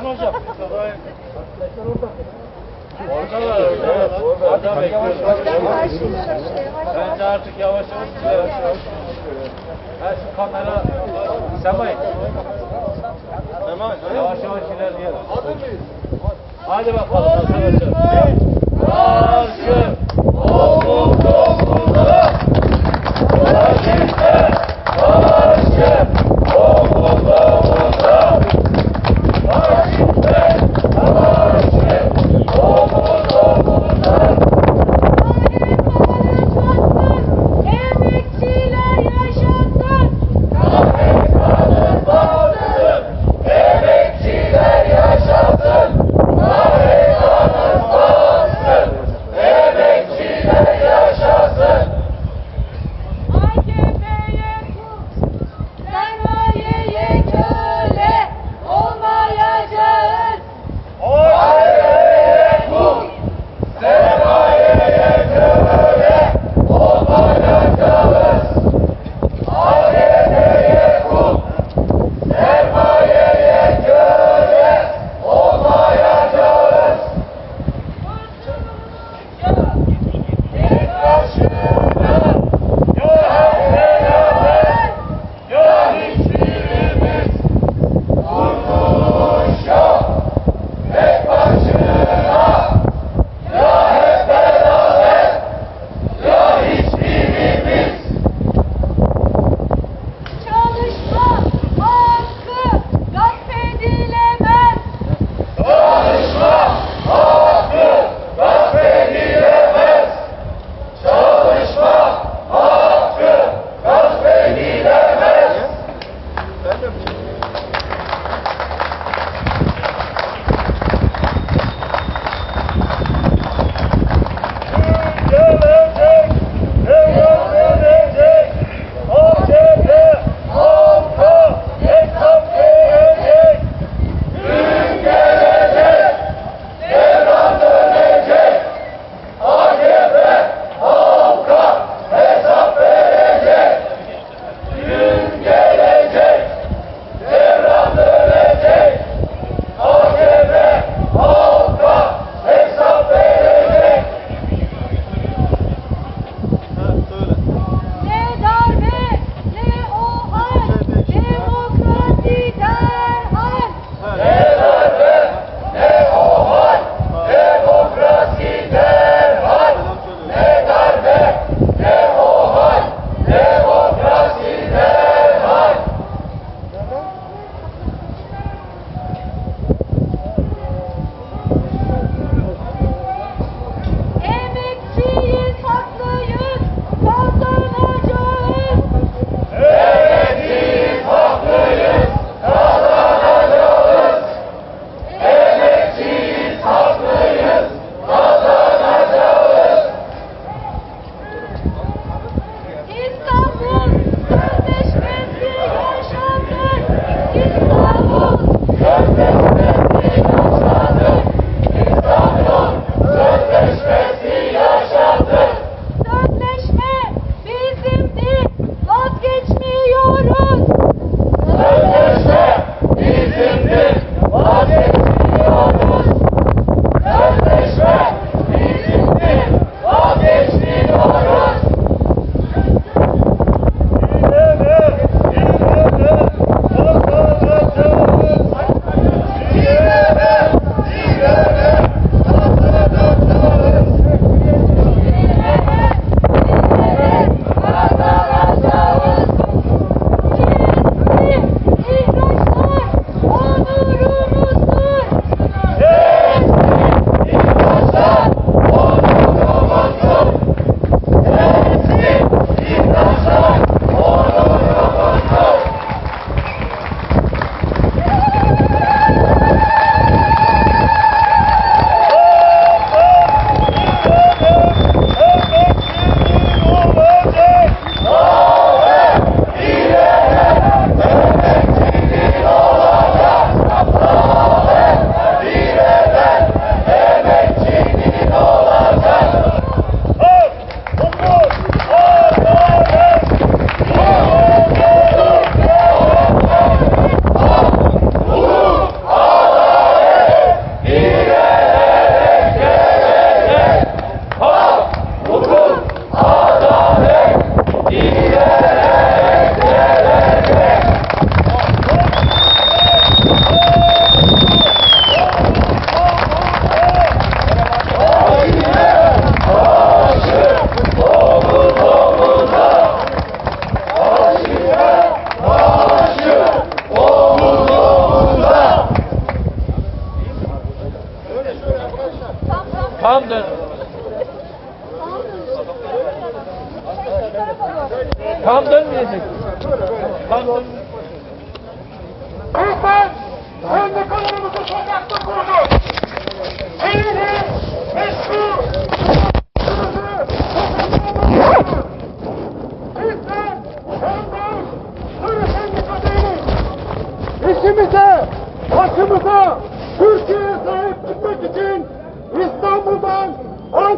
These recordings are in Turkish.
İlhan hocam. Orada var. Evet, orada bekliyoruz. Bence artık yavaş yavaş yavaş yavaş. Ha şu kamera Semay. Semay. Yavaş yavaş ilerleyelim. Hadi bakalım arkadaşlar. Marşı.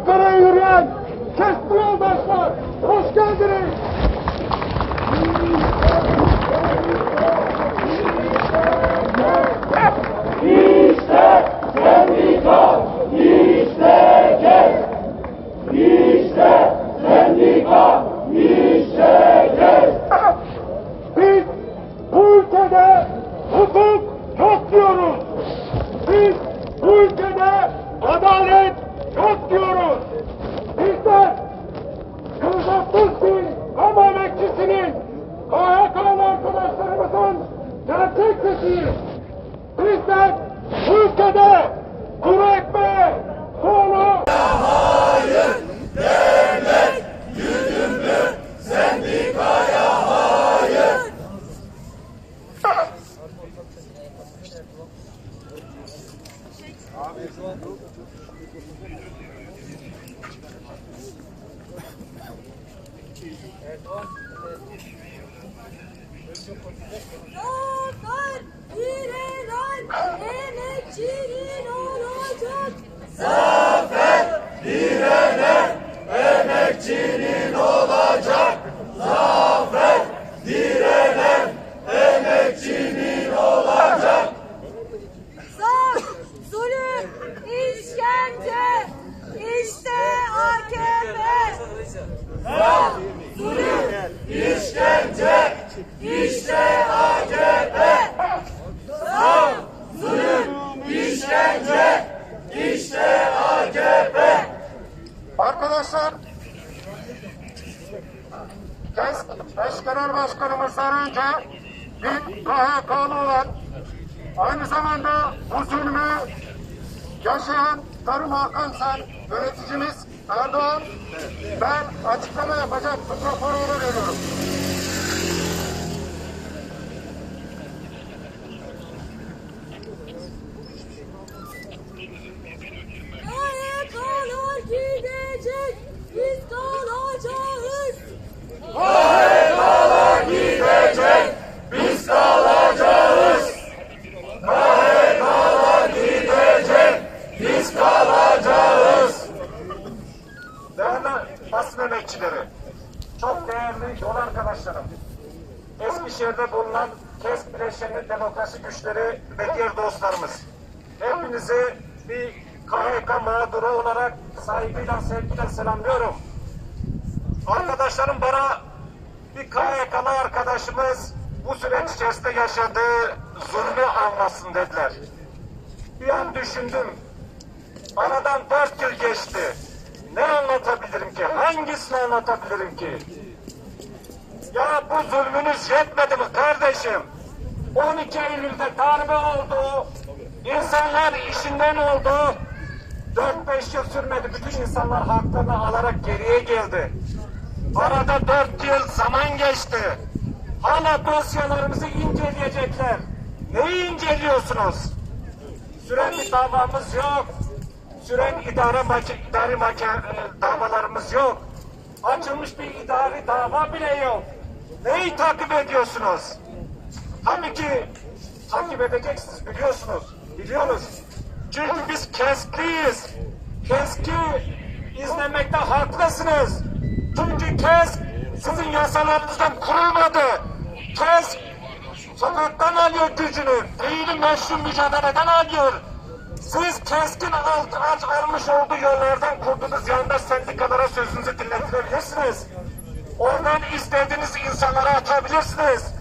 Ankara'ya yürüyen kesme yoldaşlar, hoş geldiniz. İşte sendika, işte kes. İşte sendika, işte kes. Biz bu ülkede hukuk yok diyoruz. Biz bu ülkede adalet yok diyoruz. Bizler Kürşat Dursun kamu emekçisinin KHK'lı arkadaşlarımızın gerçek sesiyiz. Bizler bu ülkede kuru ekmeğe, soğana, Zafer direnen emekçinin olacak. Sağ, eş genel başkanımızdan önce bir KHK'lı olan, aynı zamanda bu zulmü yaşayan Tarım Hakan Sen yöneticimiz Erdoğan, ben açıklama yapacak mikrofonu veriyorum. KYK'lar gidecek, biz kalacağız. Değerli basın emekçileri, çok değerli yol arkadaşlarım, Eskişehir'de bulunan KESK bileşeni demokrasi güçleri ve diğer dostlarımız. Hepinizi bir KHK mağduru olarak saygıyla, sevgiyle selamlıyorum. Arkadaşlarım bana bir KHK'lı arkadaşımız bu süreç içerisinde yaşadığı zulmü anlasın dediler. Bir an düşündüm. Aradan dört yıl geçti. Ne anlatabilirim ki? Hangisini anlatabilirim ki? Ya bu zulmünüz yetmedi mi kardeşim? 12 Eylül'de darbe oldu. İnsanlar işinden oldu. 4-5 yıl sürmedi. Bütün insanlar haklarını alarak geriye geldi. Arada 4 yıl zaman geçti. Hala dosyalarımızı inceleyecekler. Neyi inceliyorsunuz? Süren bir davamız yok. Süren idare maki, idari maki, e, davalarımız yok. Açılmış bir idari dava bile yok. Neyi takip ediyorsunuz? Tabii ki takip edeceksiniz biliyorsunuz. Biliyoruz. Çünkü biz keskliyiz. Keski izlemekte haklısınız. Çünkü KESK sizin yasalarınızdan kurulmadı. KESK sokaktan alıyor gücünü. Değil meşru mücadeleden alıyor. Siz keskin alt, alt almış olduğu yollardan kurduğunuz yandaş sendikalara sözünüzü dinletirebilirsiniz. Oradan istediğiniz insanlara atabilirsiniz.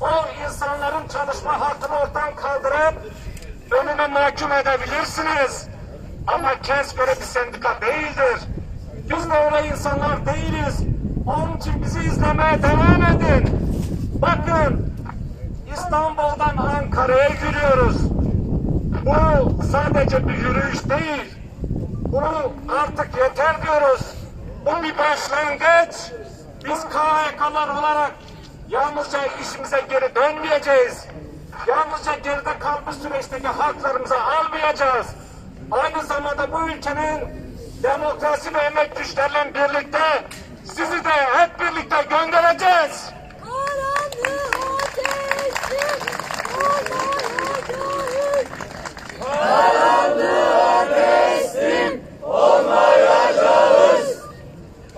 O insanların çalışma hakkını ortadan kaldırıp önüne mahkum edebilirsiniz. Ama KES böyle bir sendika değildir. Biz de öyle insanlar değiliz. Onun için bizi izlemeye devam edin. Bakın İstanbul'dan Ankara'ya yürüyoruz. Bu sadece bir yürüyüş değil. Bunu artık yeter diyoruz. Bu bir başlangıç. Biz KHK'lar olarak yalnızca işimize geri dönmeyeceğiz. Yalnızca geride kalmış süreçteki haklarımızı almayacağız. Aynı zamanda bu ülkenin demokrasi ve emek güçleriyle birlikte sizi de hep birlikte göndereceğiz.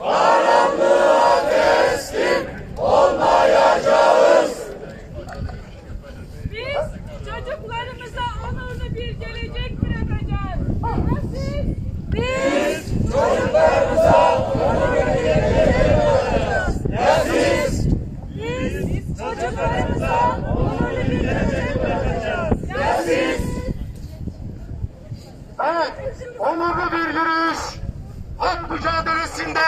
Karanlığı ateşsin olmayacağız. Biz çocuklarımıza onurlu bir gelecek bırakacağız. Siz Biz biz çocuklarımıza onurlu bir gelecek bırakacağız. Ya siz Evet, onurlu bir yürüyüş. Hak mücadelesinde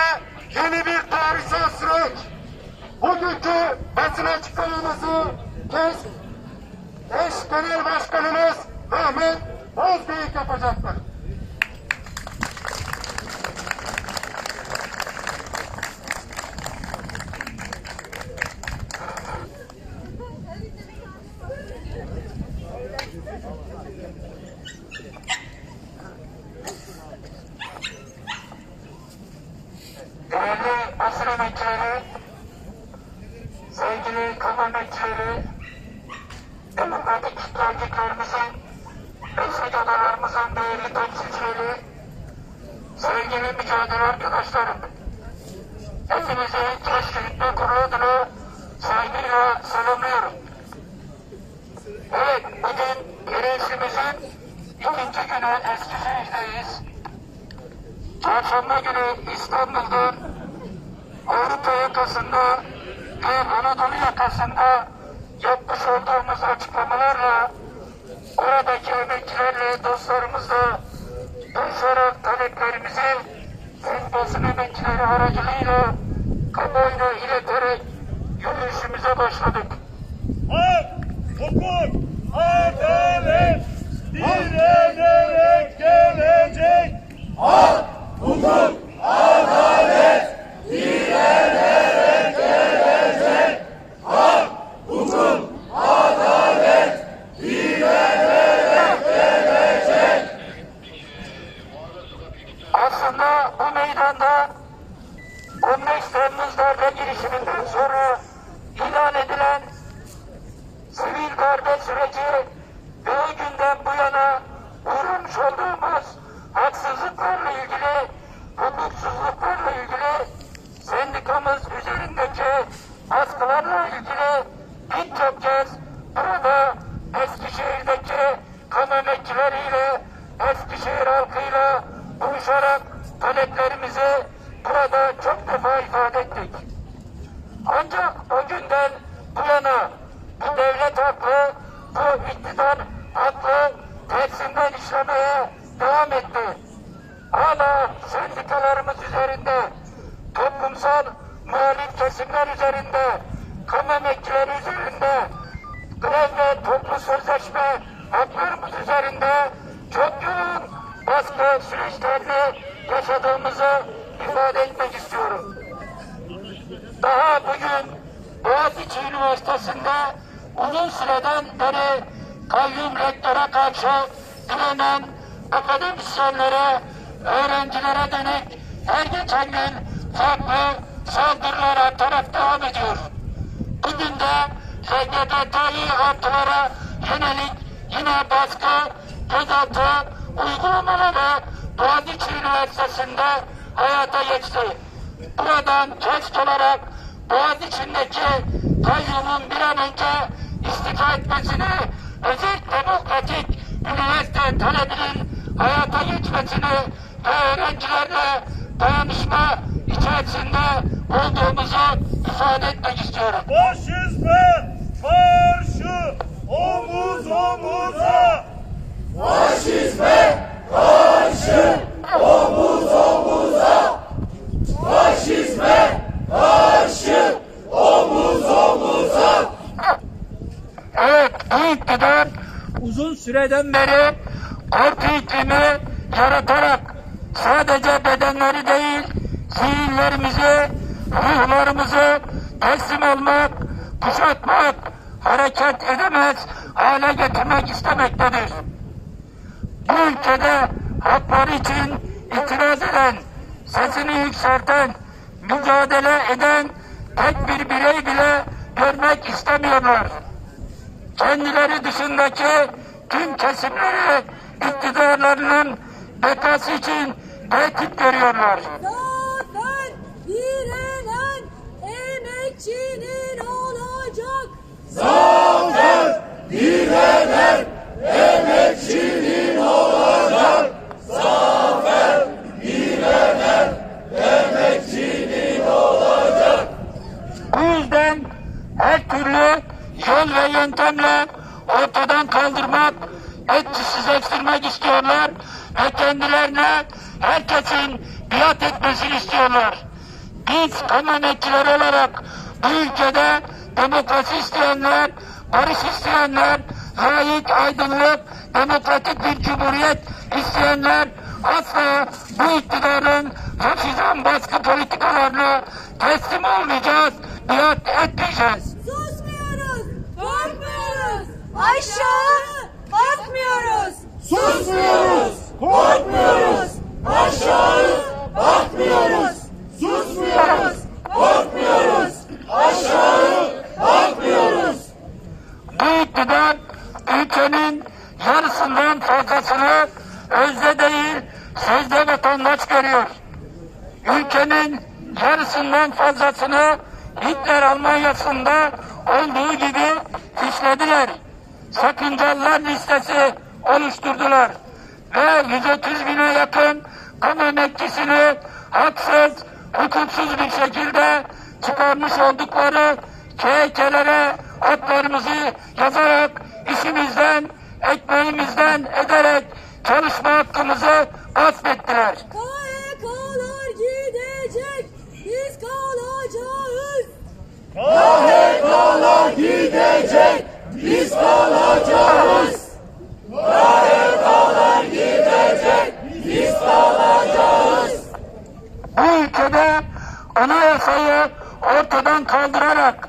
yeni bir tarihsel süreç. Bugünkü basın açıklamamızı KES eş genel başkanımız Ahmet Bozbeyik yapacaktır. Değerli basın emekçileri, sevgili kamu emekçileri, demokratik örgütlerimizin, meslek odalarımızın değerli temsilcileri, sevgili mücadele arkadaşlarım, hepinizi Keşfetme Kurulu adına saygıyla selamlıyorum. Evet, bugün yürüyüşümüzün ikinci günü Eskişehir'deyiz. Çarşamba günü İstanbul'da Avrupa yakasında ve Anadolu yakasında yapmış olduğumuz açıklamalarla oradaki emekçilerle dostlarımızla buluşarak taleplerimizi tüm basın emekçileri aracılığıyla kamuoyuna ileterek yürüyüşümüze başladık. Hak, hukuk, adalet direnerek gelecek. Hak, hukuk, adalet direnerek gelecek. Hak, hukuk, adalet. Aslında bu meydanda 15 Temmuz darbe girişiminden sonra ilan edilen sivil darbe süreci ve o günden bu yana uğramış olduğumuz haksızlıklarla ilgili, hukuksuzluklarla ilgili sendikamız üzerindeki baskılarla ilgili birçok kez burada Eskişehir'deki kamu emekçileriyle, Eskişehir halkıyla buluşarak taleplerimizi burada çok defa ifade ettik. Ancak o günden bu yana bu devlet haklı, bu iktidar haklı tersinden işlemeye devam etti. Hala sendikalarımız üzerinde, toplumsal muhalif kesimler üzerinde, kamu emekçileri üzerinde, grev ve toplu sözleşme haklarımız üzerinde çok yoğun baskı süreçlerini yaşadığımızı ifade etmek istiyorum. Daha bugün Boğaziçi Üniversitesi'nde uzun süreden beri kayyum rektöre karşı direnen akademisyenlere, öğrencilere dönük her geçen gün farklı saldırılara taraf devam ediyor. Bugün de LGBTİ artılara yönelik yine baskı, gözaltı uygulamaları Boğaziçi Üniversitesi'nde hayata geçti. Buradan test olarak Boğaziçi'ndeki kayyumun bir an önce istifa etmesini, özel demokratik üniversite talebinin hayata geçmesini ve öğrencilerle dayanışma içerisinde olduğumuzu ifade etmek istiyorum. Faşizme karşı omuz omuza. Faşizme karşı omuz omuza. Faşizme karşı omuz omuza. Evet, bu iktidar uzun süreden beri korku iklimi yaratarak sadece bedenleri değil, zihinlerimizi, ruhlarımızı teslim olmak, kuşatmak, hareket edemez hale getirmek istemektedir. Bu ülkede hakları için itiraz eden, sesini yükselten, mücadele eden tek bir birey bile görmek istemiyorlar. Kendileri dışındaki tüm kesimleri iktidarlarının bekası için tehdit görüyorlar. Zafer direnen emekçinin olacak. Bu yüzden her türlü yol ve yöntemle ortadan kaldırmak, etkisizleştirmek istiyorlar ve kendilerine herkesin biat etmesini istiyorlar. Biz kamu emekçileri olarak bu ülkede demokrasi isteyenler, barış isteyenler, layık, aydınlık, demokratik bir cumhuriyet isteyenler asla bu iktidarın faşizan baskı politikalarına teslim olmayacağız, biat etmeyeceğiz. Susmuyoruz, korkmuyoruz. Aşağı bakmıyoruz. Susmuyoruz, korkmuyoruz, aşağı bakmıyoruz. Susmuyoruz, korkmuyoruz, aşağı bakmıyoruz. Bu iktidar ülkenin yarısından fazlasını özde değil sözde vatandaş görüyor. Ülkenin yarısından fazlasını Hitler Almanya'sında olduğu gibi fişlediler. Sakıncalılar listesi oluşturdular. Ve 130 bine yakın kamu emekçisini haksız, hukuksuz bir şekilde çıkarmış oldukları KHK'lere adlarımızı yazarak işimizden, ekmeğimizden ederek çalışma hakkımızı gasp ettiler. KHK'lar gidecek, biz kalacağız. KHK'lar gidecek, biz kalacağız. KHK'lar gidecek, biz kalacağız. Bu ülkede anayasayı ortadan kaldırarak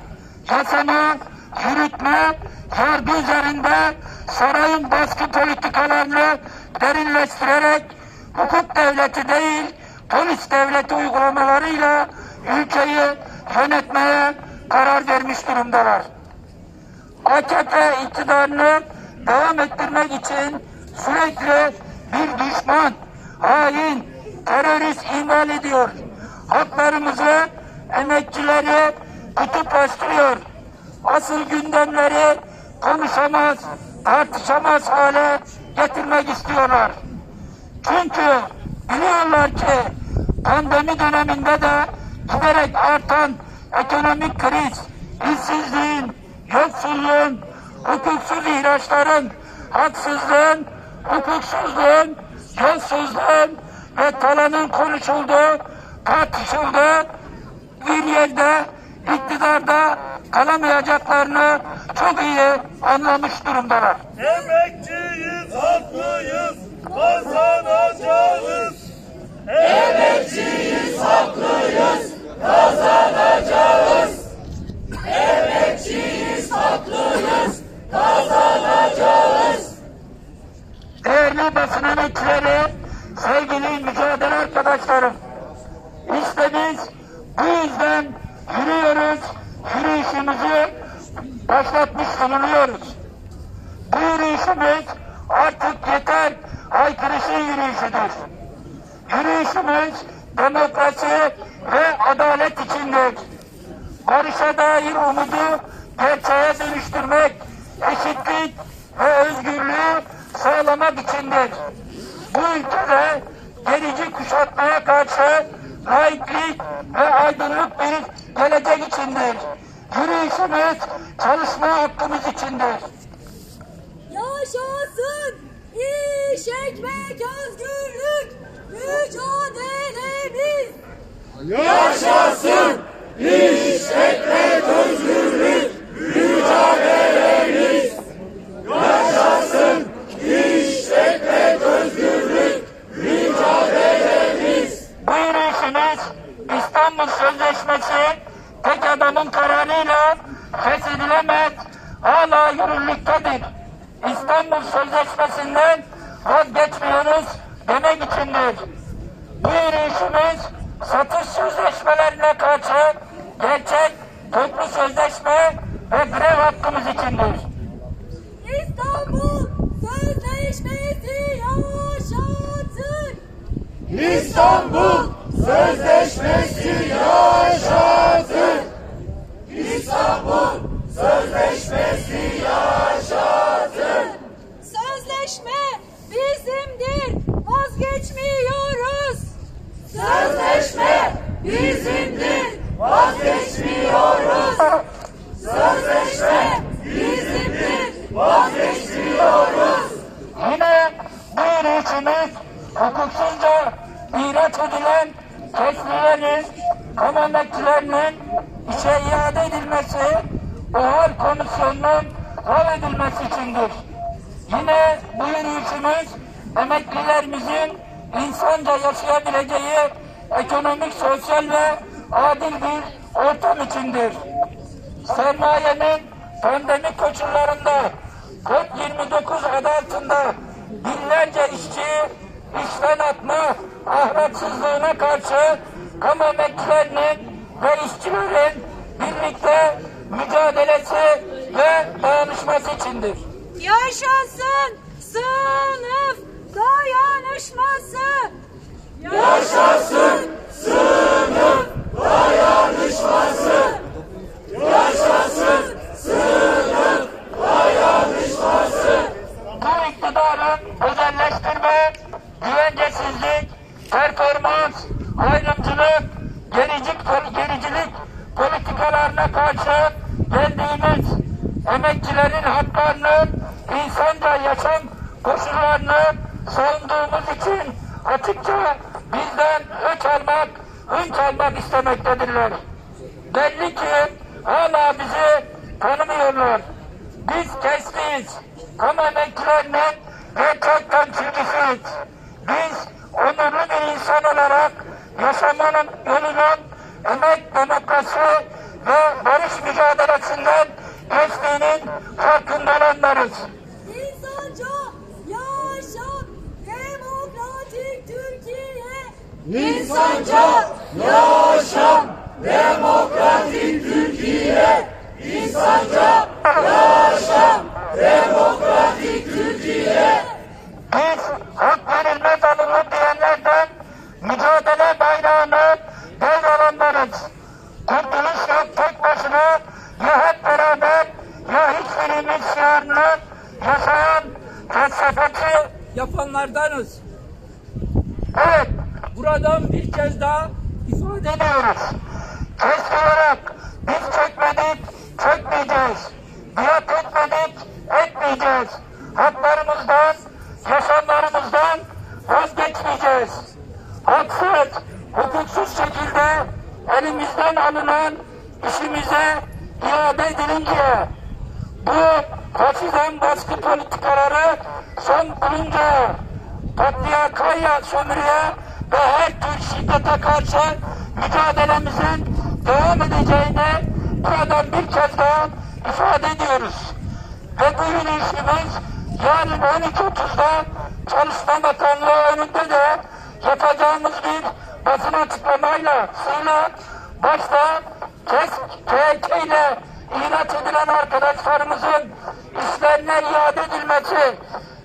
yasama, yürütme, yargı üzerinde sarayın baskı politikalarını derinleştirerek hukuk devleti değil polis devleti uygulamalarıyla ülkeyi yönetmeye karar vermiş durumdalar. AKP iktidarını devam ettirmek için sürekli bir düşman, hain, terörist imal ediyor. Haklarımızı, emekçileri kutuplaştırıyor. Asıl gündemleri konuşamaz, hale getirmek istiyorlar. Çünkü biliyorlar ki pandemi döneminde de giderek artan ekonomik kriz, işsizliğin, yoksulluğun, hukuksuz ihraçların, haksızlığın, hukuksuzluğun, yolsuzluğun ve talanın konuşulduğu, tartışıldığı bir yerde iktidarda kalamayacaklarını çok iyi anlamış durumdalar. Emekçiyiz, haklıyız, kazanacağız. Emekçiyiz, haklıyız, kazanacağız. Emekçiyiz, haklıyız, kazanacağız. Değerli basın emekçileri, sevgili mücadele arkadaşlarım. İşte biz bu yüzden yürüyoruz, yürüyüşümüzü başlatmış bulunuyoruz. Bu yürüyüşümüz artık yeter haykırışı yürüyüşüdür. Yürüyüşümüz demokrasi ve adalet içindir. Barışa dair umudu gerçeğe dönüştürmek, eşitlik ve özgürlüğü sağlamak içindir. Bu ülkede gerici kuşatmaya karşı laiklik ve aydınlık bir gelecek içindir. Yürüyüşümüz çalışma hakkımız içindir. Yaşasın iş ekmek özgürlük mücadelemiz. Yaşasın iş, ekmek, özgürlük, mücadelemiz. Yaşasın iş, ekmek, özgürlük, mücadelemiz. İstanbul Sözleşmesi tek adamın kararıyla feshedilemez, hala yürürlüktedir. İstanbul Sözleşmesi'nden vazgeçmiyoruz demek içindir. Bu yürüyüşümüz satış sözleşmelerine karşı gerçek toplu sözleşme ve grev hakkımız içindir. İstanbul Sözleşmesi yaşatır. İstanbul Sözleşmesi yaşasın. İstanbul Sözleşmesi yaşasın. Sözleşme bizimdir. Vazgeçmiyoruz. Sözleşme bizimdir. Vazgeçmiyoruz. Sözleşme bizimdir. vazgeçmiyoruz. Yine bu yürüyüşümüz hukuksuzca ihraç edilen keslilerin, kamu emekçilerinin işe iade edilmesi, OHAL komisyonunun hal edilmesi içindir. Yine bu yürüyüşümüz emeklilerimizin insanca yaşayabileceği ekonomik, sosyal ve adil bir ortam içindir. sermayenin pandemi koşullarında COP29 adı altında binlerce işçiyi işten atma ahlaksızlığına karşı kamu emekçilerinin ve işçilerin birlikte mücadelesi ve dayanışması içindir. Yaşasın sınıf dayanışması. Yaşasın sınıf dayanışması. Yaşasın sınıf dayanışması. Bu iktidarın özelleştirme, güvencesizlik, performans, ayrımcılık, gericik, gericilik politikalarına karşı geldiğimiz emekçilerin haklarının insanca yaşam koşullarını savunduğumuz için açıkça bizden öç almak, hınç almak istemektedirler. Belli ki hala bizi tanımıyorlar. Biz kestiyiz. Kamu emekçilerinin gerçekten çizgisiyiz. Biz onurlu bir insan olarak yaşamanın yolunun emek, demokrasi ve barış mücadelesinden geçtiğinin farkında olanlarız. İnsanca yaşam demokratik Türkiye. İnsanca yaşam demokratik Türkiye. İnsanca yaşam demokratik Türkiye. Biz hak verilmez alınır diyenlerden mücadele bayrağını devralanlarız. Kurtuluş yok tek başına ya hep beraber ya hiçbirimiz şiarını yaşayan felsefeci yapanlardanız. evet Buradan bir kez daha ifade ediyoruz. Kesk olarak biz çekmedik, çekmeyeceğiz. Biat etmedik, etmeyeceğiz. Haklarımızdan, yaşamlarımızdan vazgeçmeyeceğiz. Haksız, hukuksuz şekilde elimizden alınan işimize iade edilince bu faşizm baskı politikaları son bulunca katliakaya, sömürüye ve her tür şiddete karşı mücadelemizin devam edeceğini buradan bir kez daha ifade ediyoruz. Ve bu yürüyüşümüz yarın 12.30'da Çalışma Bakanlığı önünde de yapacağımız bir basın açıklamayla sonra başta KESK ile ihraç edilen arkadaşlarımızın işlerine iade edilmesi,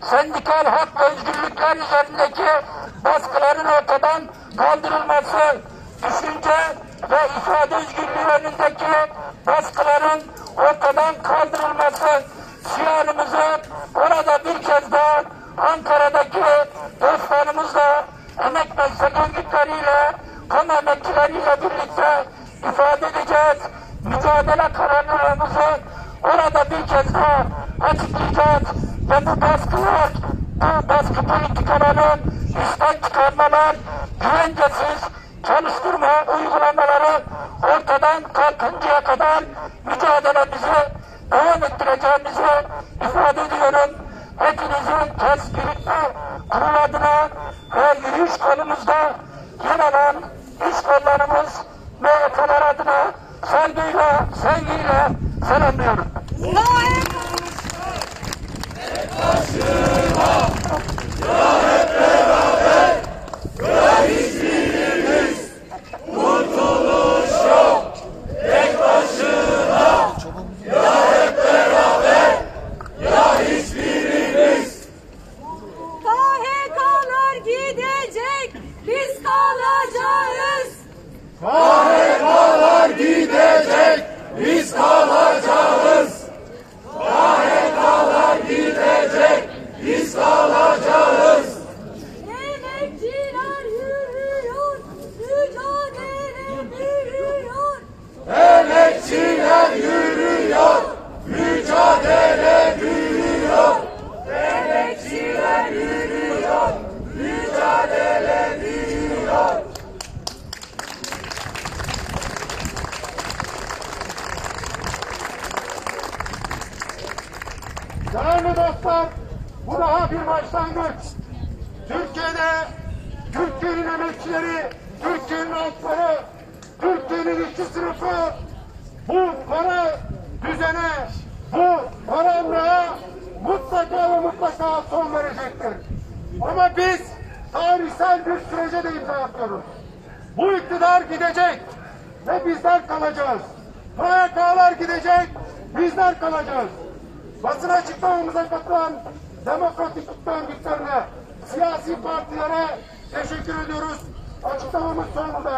sendikal hak özgürlükler üzerindeki baskıların ortadan kaldırılması, düşünce ve ifade özgürlüğü önündeki baskıların ortadan kaldırılması şiarımızı orada bir kez daha Ankara'daki dostlarımızla emek meslek örgütleriyle kamu emekçileriyle birlikte ifade edeceğiz. Mücadele kararlarımızı orada bir kez daha açıklayacağız. Bu baskılar, bu baskı politikaların işten çıkarmalar, güvencesiz çalıştırma uygulamaları ortadan kalkıncaya kadar mücadelemizi devam ettireceğimizi ifade ediyorum. Hepinizin tez birlikte kurul adına ve yürüyüş kolumuzda yer alan iş kollarımız KHK'lar gidecek, biz kalacağız. KHK'lar gidecek, biz kalacağız. Emekçiler yürüyor, mücadele büyüyor. Emekçiler yürüyor, mücadele büyüyor. Emekçiler yürüyor, mücadele büyüyor. Değerli dostlar, bu daha bir başlangıç. Türkiye'de Türkiye'nin emekçileri, Türkiye'nin halkları, Türkiye'nin işçi sınıfı bu para düzene, bu karanlığa mutlaka ve mutlaka son verecektir. Ama biz tarihsel bir sürece de imza atıyoruz. Bu iktidar gidecek ve bizler kalacağız. KYK'lar gidecek, bizler kalacağız. Basın açıklamamıza katılan demokratik örgütlerine, siyasi partilere teşekkür ediyoruz. Açıklamamız son burada